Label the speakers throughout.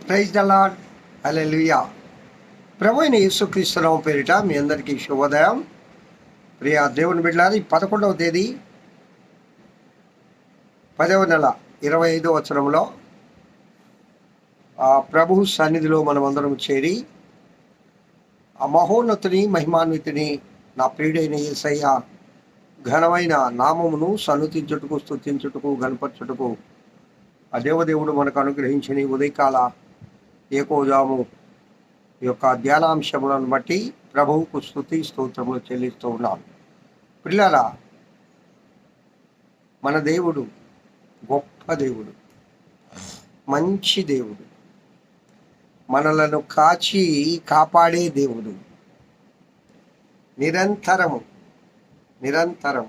Speaker 1: Praise the lord hallelujah ప్రభు అయిన యేసుక్రీస్తునామ పేరిట మీ అందరికీ శుభోదయం. ప్రియా దేవుని బిడ్డలారా పదకొండవ తేదీ పదవ నెల ఇరవై ఐదో వచనంలో ఆ ప్రభు సన్నిధిలో మనమందరం చేరి ఆ మహోన్నతుని మహిమాన్వితుని నా ప్రియుడైన యేసయ్య ఘనమైన నామమును సన్నుతించుటకు స్థుతించుటకు గణపరచుటకు ఆ దేవదేవుడు మనకు అనుగ్రహించిన ఉదయకాల ఏకోజాము యొక్క ధ్యానాంశములను బట్టి ప్రభువుకు స్థుతి స్తోత్రములు చెల్లిస్తూ ఉన్నాను పిల్లల మన దేవుడు గొప్ప దేవుడు. మంచి దేవుడు. మనలను కాచి కాపాడే దేవుడు. నిరంతరము నిరంతరం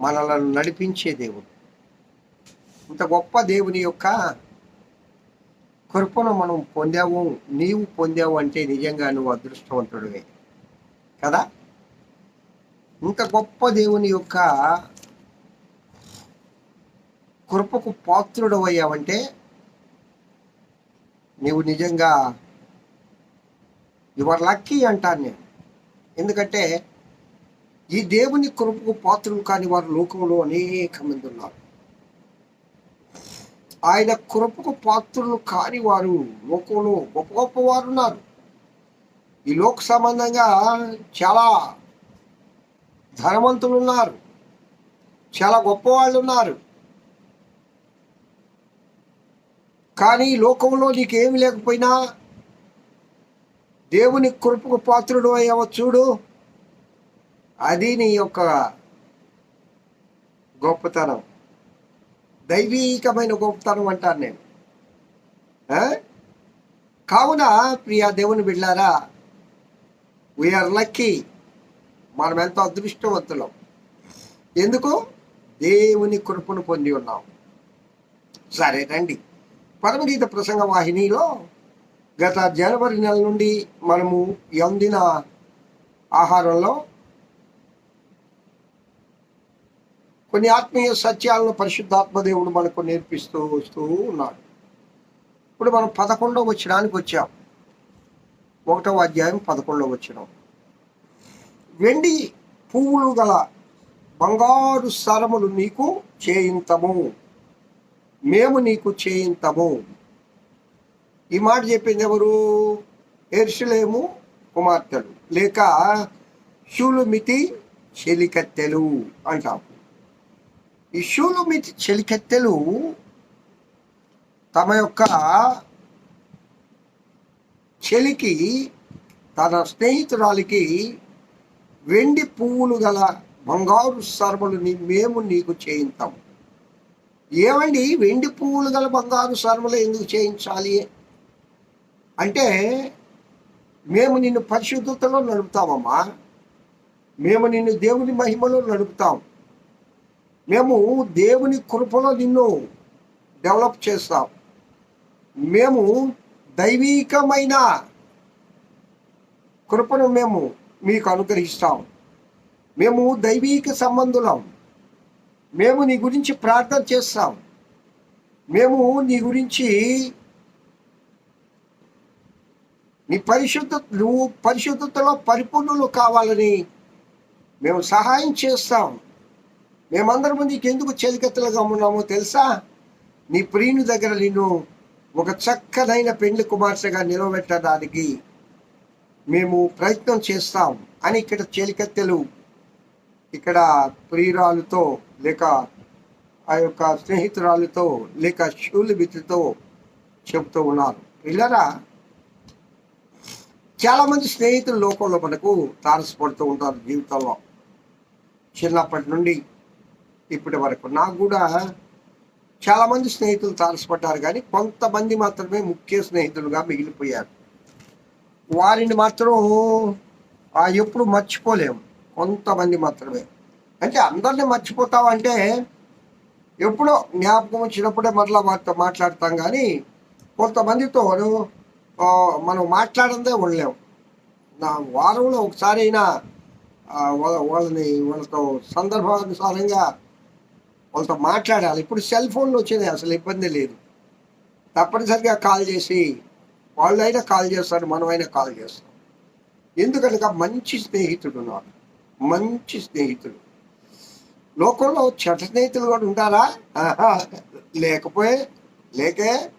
Speaker 1: మనలను నడిపించే దేవుడు. ఇంత గొప్ప దేవుని యొక్క కృపను మనం పొందావు నీవు పొందావు అంటే నిజంగా నువ్వు అదృష్టవంతుడివే. కదా? ఇంత గొప్ప దేవుని యొక్క కృపకు పాత్రుడు అయ్యావంటే నీవు నిజంగా యువర్ లక్కీ అంటాను నేను. ఎందుకంటే ఈ దేవుని కృపకు పాత్రులు కాని వారు లోకంలో అనేక మంది ఉన్నారు ఆయన కృపకు పాత్రులు కాని వారు లోకంలో గొప్ప గొప్ప వారు ఉన్నారు. ఈ లోక సంబంధంగా చాలా ధనవంతులు ఉన్నారు. చాలా గొప్ప వాళ్ళు ఉన్నారు. కానీ లోకంలో లోకంలో నీకేమి లేకపోయినా దేవుని కృపకు పాత్రుడు అయ్యావ చూడు. అది నీ యొక్క గొప్పతనం. దైవీకమైన గొప్పతనం అంటాను నేను కావున ప్రియా దేవుని బిడ్డారా వీఆర్ లక్కీ మనం ఎంతో అదృష్టవంతులం. ఎందుకు? దేవుని కృపను పొంది ఉన్నాం. సరే రండి. పరమగీత ప్రసంగ వాహినిలో గత జనవరి నెల నుండి మనము అందిన ఆహారంలో కొన్ని ఆత్మీయ సత్యాలను పరిశుద్ధాత్మదేవుడు మనకు నేర్పిస్తూ వస్తూ ఉన్నాడు. ఇప్పుడు మనం పదకొండవ వచ్చినానికి వచ్చాం. ఒకటవ అధ్యాయం పదకొండవ వచ్చినాం వెండి పువ్వులు గల బంగారు సరములు నీకు చేయింతము. మేము నీకు చేయింతము. ఈ మాట చెప్పింది ఎవరు? ఎర్షులేము కుమార్తెలు లేక షూలుమితి చెలికత్తెలు అంటాం ఈ షూలుమితి చెలికత్తెలు తమ యొక్క చెలికి తన స్నేహితురాలికి వెండి పువ్వులు గల బంగారు సర్మలు మేము నీకు చేయింతాము ఏమండి? వెండి పువ్వులు గల బంగారు సర్మలు ఎందుకు చేయించాలి? అంటే మేము నిన్ను పరిశుద్ధతలో నడుపుతామమ్మా. మేము నిన్ను దేవుని మహిమలో నడుపుతాం. మేము దేవుని కృపలో నిన్ను డెవలప్ చేస్తాం. మేము దైవీకమైన కృపను మేము మీకు అనుగ్రహిస్తాం. మేము దైవీక సంబంధులం. మేము నీ గురించి ప్రార్థన చేస్తాం. మేము నీ గురించి నీ పరిశుద్ధ నువ్వు పరిశుద్ధతలో పరిపూర్ణులు కావాలని మేము సహాయం చేస్తాం. మేమందరం నీకు ఎందుకు చెలికత్తలుగా ఉన్నామో తెలుసా? నీ ప్రియుని దగ్గర నిన్ను ఒక చక్కదైన పెండ్లి కుమార్తెగా నిలబెట్టడానికి మేము ప్రయత్నం చేస్తాం అని ఇక్కడ చేలికత్తెలు ఇక్కడ ప్రియురాలతో లేక ఆ యొక్క స్నేహితురాలతో లేక షూలు చెబుతూ ఉన్నారు. పిల్లరా చాలామంది స్నేహితులు లోకంలో మనకు తారసపడుతూ ఉంటారు జీవితంలో. చిన్నప్పటి నుండి ఇప్పటి వరకు. నాకు కూడా చాలామంది స్నేహితులు తారసపడ్డారు కానీ కొంతమంది మాత్రమే ముఖ్య స్నేహితులుగా మిగిలిపోయారు. వారిని మాత్రం ఎప్పుడు మర్చిపోలేము కొంతమంది మాత్రమే. అంటే అందరిని మర్చిపోతామంటే ఎప్పుడో జ్ఞాపకం వచ్చినప్పుడే మరలా వారితో మాట్లాడతాం కానీ కొంతమందితో మనం మాట్లాడందే ఉండలేము నా వారంలో ఒకసారి అయినా వాళ్ళ- వాళ్ళని వాళ్ళతో సందర్భానుసారంగా వాళ్ళతో మాట్లాడాలి. ఇప్పుడు సెల్ ఫోన్లు వచ్చినాయి అసలు ఇబ్బంది లేదు. తప్పనిసరిగా కాల్ చేసి వాళ్ళైనా కాల్ చేస్తారు మనమైనా కాల్ చేస్తాం. ఎందుకనగా మంచి స్నేహితుడు నాకు మంచి స్నేహితుడు. లోకంలో చెడ్డ స్నేహితులు కూడా ఉంటారా లేకపోయే లేకే.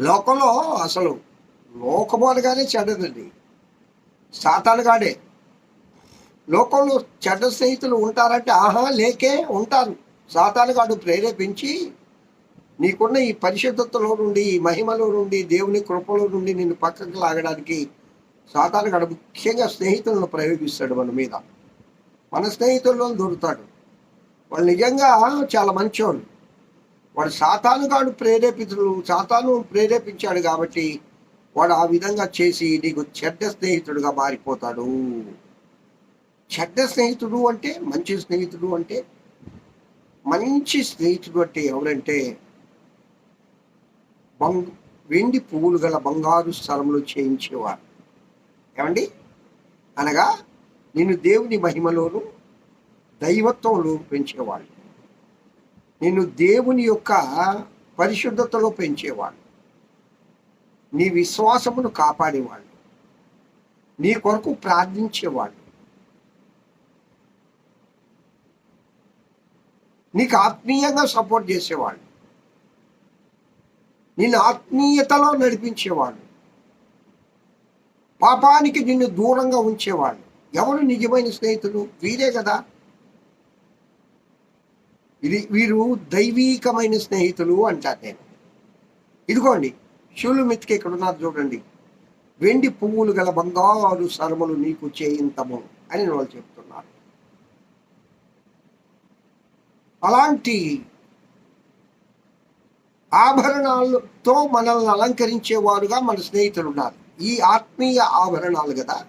Speaker 1: లోకంలో అసలు లోకము అనగానే చెడ్డదండి. సాతానుగాడే. లోకంలో చెడ్డ స్నేహితులు ఉంటారంటే ఆహా లేకే ఉంటారు. సాతానుగాడు ప్రేరేపించి నీకున్న ఈ పరిశుద్ధతలో నుండి ఈ మహిమలో నుండి దేవుని కృపలో నుండి నిన్ను పక్కకు లాగడానికి సాతానుగాడు ముఖ్యంగా స్నేహితులను ప్రయోగిస్తాడు మన మీద. మన స్నేహితుల్లో దొరుకుతాడు వాళ్ళు నిజంగా చాలా మంచోళ్ళు. వాడు సాతానుగాడు ప్రేరేపితుడు సాతాను ప్రేరేపించాడు కాబట్టి వాడు ఆ విధంగా చేసి నీకు చెడ్డ స్నేహితుడుగా మారిపోతాడు. చెడ్డ స్నేహితుడు అంటే మంచి స్నేహితుడు అంటే మంచి స్నేహితుడు అంటే ఎవరంటే బంగ్ వెండి పువ్వులు గల బంగారు స్థలంలో చేయించేవారు. ఏమండి? అనగా నిన్ను దేవుని మహిమలోను దైవత్వంలో పెంచేవాళ్ళు నిన్ను దేవుని యొక్క పరిశుద్ధతలో పెంచేవాళ్ళు నీ విశ్వాసమును కాపాడేవాళ్ళు నీ కొరకు ప్రార్థించేవాళ్ళు నీకు ఆత్మీయంగా సపోర్ట్ చేసేవాళ్ళు. నిన్ను ఆత్మీయతలో నడిపించేవాళ్ళు. పాపానికి నిన్ను దూరంగా ఉంచేవాళ్ళు. ఎవరు నిజమైన స్నేహితులు? వీరే కదా. ఇది వీరు దైవీకమైన స్నేహితులు అంటారు నేను. ఇదిగోండి శివులు మెతికి ఇక్కడ ఉన్నారు చూడండి. వెండి పువ్వులు గల బంగారు సరములు నీకు చేయింతము అని వాళ్ళు చెప్తారు. అలాంటి ఆభరణాలతో మనల్ని అలంకరించేవారుగా మన స్నేహితులు ఉన్నారు. ఈ ఆత్మీయ ఆభరణాలు కదా?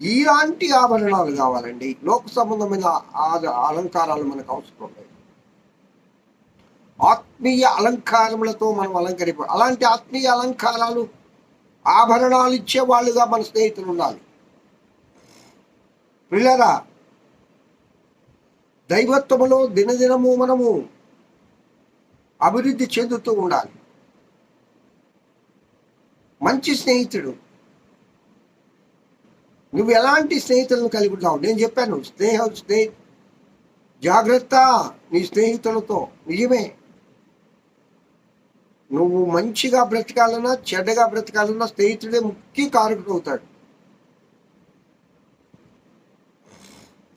Speaker 1: ఇలాంటి ఆభరణాలు కావాలండి. లోక సంబంధమైన ఆ- అలంకారాలు మనకు అవసరం లేదు. ఆత్మీయ అలంకారములతో మనం అలంకరింప అలాంటి ఆత్మీయ అలంకారాలు ఆభరణాలు ఇచ్చే వాళ్ళుగా మన స్నేహితులు ఉండాలి. పిల్లరా దైవత్వములో దినదినము మనము అభివృద్ధి చెందుతూ ఉండాలి. మంచి స్నేహితుడు. నువ్వు ఎలాంటి స్నేహితులను కలిగి ఉంటావు? నేను చెప్పాను స్నేహ స్నేహి జాగ్రత్త నీ స్నేహితులతో నిజమే. నువ్వు మంచిగా బ్రతకాలన్నా చెడ్డగా బ్రతకాలన్నా స్నేహితుడే ముఖ్య కారకుడు అవుతాడు.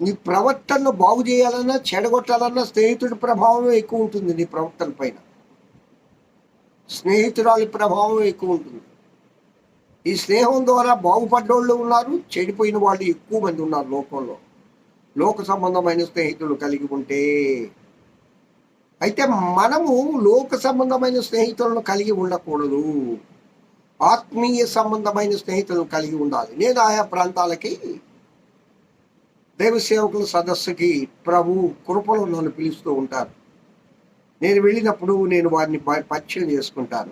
Speaker 1: నీ ప్రవర్తనను బాగు చేయాలన్నా చెడగొట్టాలన్నా స్నేహితుడి ప్రభావం ఎక్కువ ఉంటుంది నీ ప్రవర్తన పైన. స్నేహితురాలి ప్రభావం ఎక్కువ ఉంటుంది. ఈ స్నేహం ద్వారా బాగుపడ్డోళ్ళు ఉన్నారు చెడిపోయిన వాళ్ళు ఎక్కువ మంది ఉన్నారు లోకంలో. లోక సంబంధమైన స్నేహితులు కలిగి ఉంటే. అయితే మనము లోక సంబంధమైన స్నేహితులను కలిగి ఉండకూడదు. ఆత్మీయ సంబంధమైన స్నేహితులను కలిగి ఉండాలి. నేను ఆయా ప్రాంతాలకి దైవ సేవకుల సదస్సుకి ప్రభు కృపలు నన్ను పిలుస్తూ ఉంటారు. నేను వెళ్ళినప్పుడు నేను వారిని ప- పరిచయం చేసుకుంటాను.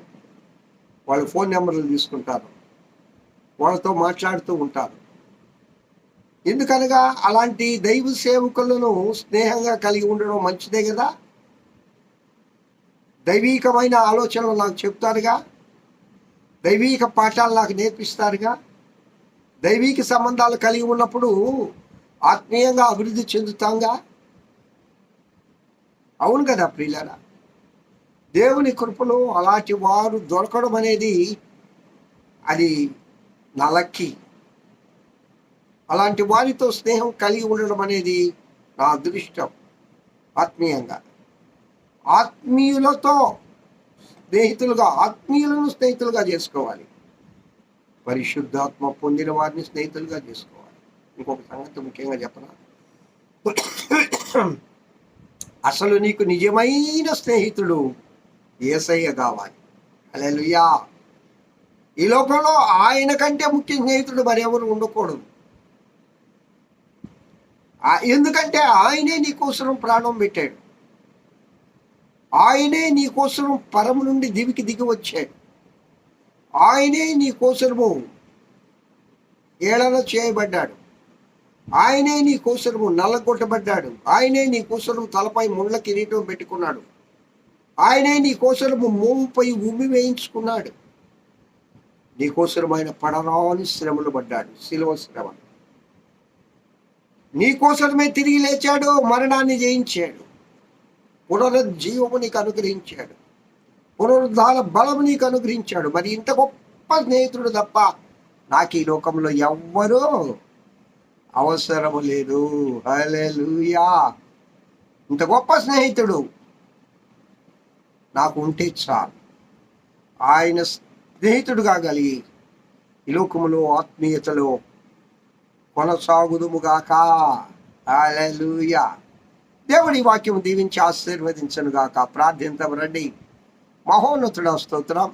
Speaker 1: వాళ్ళ ఫోన్ నెంబర్లు తీసుకుంటాను వాళ్ళతో మాట్లాడుతూ ఉంటాను ఎందుకనగా అలాంటి దైవ సేవకులను స్నేహంగా కలిగి ఉండడం మంచిదే కదా? దైవీకమైన ఆలోచనలు నాకు చెప్తారుగా? దైవీక పాఠాలు నాకు నేర్పిస్తారుగా? దైవీక సంబంధాలు కలిగి ఉన్నప్పుడు ఆత్మీయంగా అభివృద్ధి చెందుతాంగా? అవును కదా ప్రియులరా. దేవుని కృపలో అలాంటి వారు దొరకడం అనేది అది నలక్కి. అలాంటి వారితో స్నేహం కలిగి ఉండడం అనేది నా అదృష్టం ఆత్మీయంగా. ఆత్మీయులతో స్నేహితులుగా ఆత్మీయులను స్నేహితులుగా చేసుకోవాలి. పరిశుద్ధాత్మ పొందిన వారిని స్నేహితులుగా చేసుకోవాలి. ఇంకొక సంగతి ముఖ్యంగా చెప్పనా? అసలు నీకు నిజమైన స్నేహితుడు ఏసయ్య కావాలి. అలెలుయా ఈ లోకంలో ఆయన కంటే ముఖ్య స్నేహితుడు మరెవరు ఉండకూడదు. ఎందుకంటే ఆయనే నీకోసం ప్రాణం పెట్టాడు. ఆయనే నీకోసం పరము నుండి దివికి దిగి వచ్చాడు. ఆయనే నీకోసము ఏళన చేయబడ్డాడు. ఆయనే నీ కూసురము నల్లగొట్టబడ్డాడు. ఆయనే నీ కోసరము తలపై ముళ్ళ కిరీటం పెట్టుకున్నాడు. ఆయనే నీ కోసరము మోముపై ఉమ్మి వేయించుకున్నాడు. నీ కోసరం ఆయన పడరాని శ్రమలు పడ్డాడు. శిలవ శ్రమ. నీ కోసమే తిరిగి లేచాడు మరణాన్ని జయించాడు. పునరుజ్జీవము నీకు అనుగ్రహించాడు. పునరుద్ధాల బలము నీకు అనుగ్రహించాడు. మరి ఇంత గొప్ప స్నేహితుడు తప్ప నాకు ఈ లోకంలో ఎవ్వరూ అవసరము లేదు. హలెలుయా ఇంత గొప్ప స్నేహితుడు. నాకు ఉంటే చాలు. ఆయన స్నేహితుడుగా కలిగి ఈ లోకములో ఆత్మీయతలో కొనసాగుదుముగాక. హలెలుయా దేవుడి వాక్యం దీవించి ఆశీర్వదించను గాక. ప్రార్థించం రండి. మహోన్నతుడ స్తోత్రం.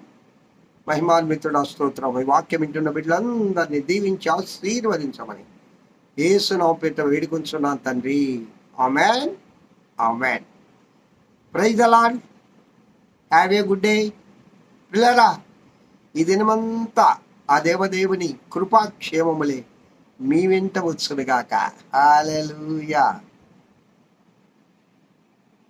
Speaker 1: మహిమాన్వితుడ స్తోత్రం. ఈ వాక్యం వింటున్న బిడ్డలందరినీ దీవించి ఆశీర్వదించమని. ఏసునామ పేట వేడుకుంటున్నాను తండ్రి. ఆమెన్. ఆమెన్. ప్రైజ్ అలాన్ హ్యావ్ ఏ గుడ్ డే పిల్లరా ఈ దినమంతా ఆ దేవదేవుని కృపాక్షేమములే మీ వెంట వచ్చునుగాక. హాలూయా